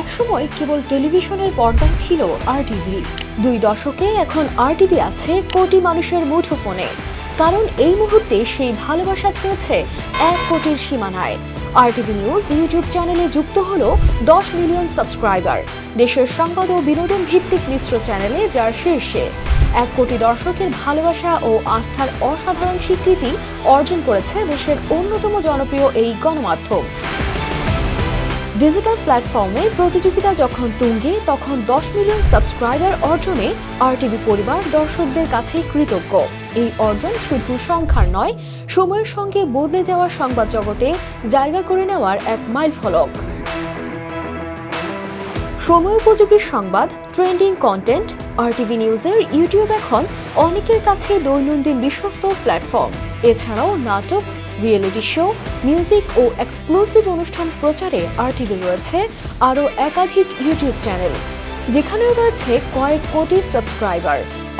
একসময় কেবল টেলিভিশনের পর্দায় ছিল আর টিভি দুই দশকে এখন আর টিভি আছে কোটি মানুষের মুঠোফোনে। কারণ এই মুহূর্তে সেই ভালোবাসা ছুঁয়েছে এক কোটির সীমানায়। আর টিভি নিউজ ইউটিউব চ্যানেলে যুক্ত হল দশ মিলিয়ন সাবস্ক্রাইবার দেশের সংবাদ ও বিনোদন ভিত্তিক মিশ্র চ্যানেলে যার শীর্ষে। এক কোটি দর্শকের ভালোবাসা ও আস্থার অসাধারণ স্বীকৃতি অর্জন করেছে দেশের অন্যতম জনপ্রিয় এই গণমাধ্যম। ডিজিটাল প্ল্যাটফর্মে প্রতিযোগিতা যখন তুঙ্গে, তখন দশ মিলিয়ন সাবস্ক্রাইবার অর্জনে আরটিভি পরিবার দর্শকদের কাছে কৃতজ্ঞ। এই অর্জন শুধু সংখ্যার নয়, সময়ের সঙ্গে বদলে যাওয়া সংবাদ জগতে জায়গা করে নেওয়ার এক মাইলফলক সময় উপযোগী সংবাদ, ট্রেন্ডিং কন্টেন্ট আরটিভি নিউজের ইউটিউব এখন অনেকের কাছে দৈনন্দিন বিশ্বস্ত প্ল্যাটফর্ম এছাড়াও নাটক রিয়েলিটি শো, মিউজিক ও এক্সক্লুসিভ অনুষ্ঠান প্রচারে আরটিভি রয়েছে আরও একাধিক ইউটিউব চ্যানেল, যেখানেও রয়েছে কয়েক কোটি সাবস্ক্রাইবার।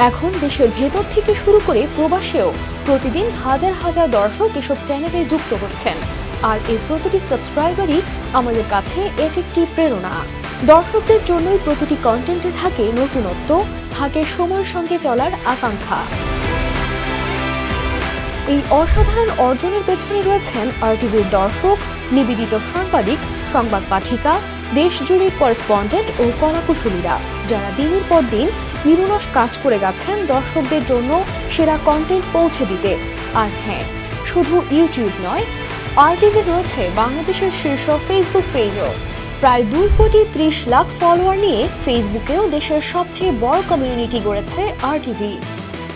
এখন দেশের ভেতর থেকে শুরু করে প্রবাসেও প্রতিদিন হাজার হাজার দর্শক এসব চ্যানেলে যুক্ত হচ্ছেন। আর এই প্রতিটি সাবস্ক্রাইবারই আমাদের কাছে এক একটি প্রেরণা। দর্শকদের জন্যই প্রতিটি কন্টেন্টে থাকে নতুনত্ব, থাকে সময়ের সঙ্গে চলার আকাঙ্ক্ষা। এই অসাধারণ অর্জনের পেছনে রয়েছেন আরটিভির দর্শক, নিবেদিত সাংবাদিক, সংবাদ পাঠিকা, দেশজুড়ে করেসপন্ডেন্ট ও কলাকুশলীরা, যারা দিনের পর দিন নিরলস কাজ করে গেছেন দর্শকদের জন্য সেরা কন্টেন্ট পৌঁছে দিতে। আর হ্যাঁ শুধু ইউটিউব নয় আরটিভি রয়েছে বাংলাদেশের শীর্ষ ফেসবুক পেজও প্রায় দুই কোটি ত্রিশ লাখ ফলোয়ার নিয়ে ফেসবুকেও দেশের সবচেয়ে বড় কমিউনিটি গড়েছে আরটিভি।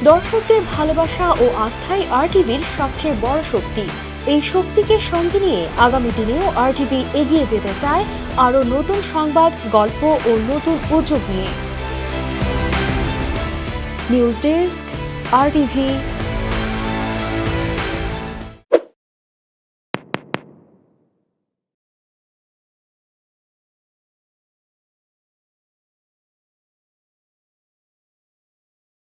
দর্শকদের ভালোবাসা ও আস্থাই আরটিভির সবচেয়ে বড় শক্তি। এই শক্তিকে সঙ্গে নিয়ে আগামী দিনেও আরটিভি এগিয়ে যেতে চায় আরও নতুন সংবাদ, গল্প ও নতুন উদ্যোগ নিয়ে। News desk RTV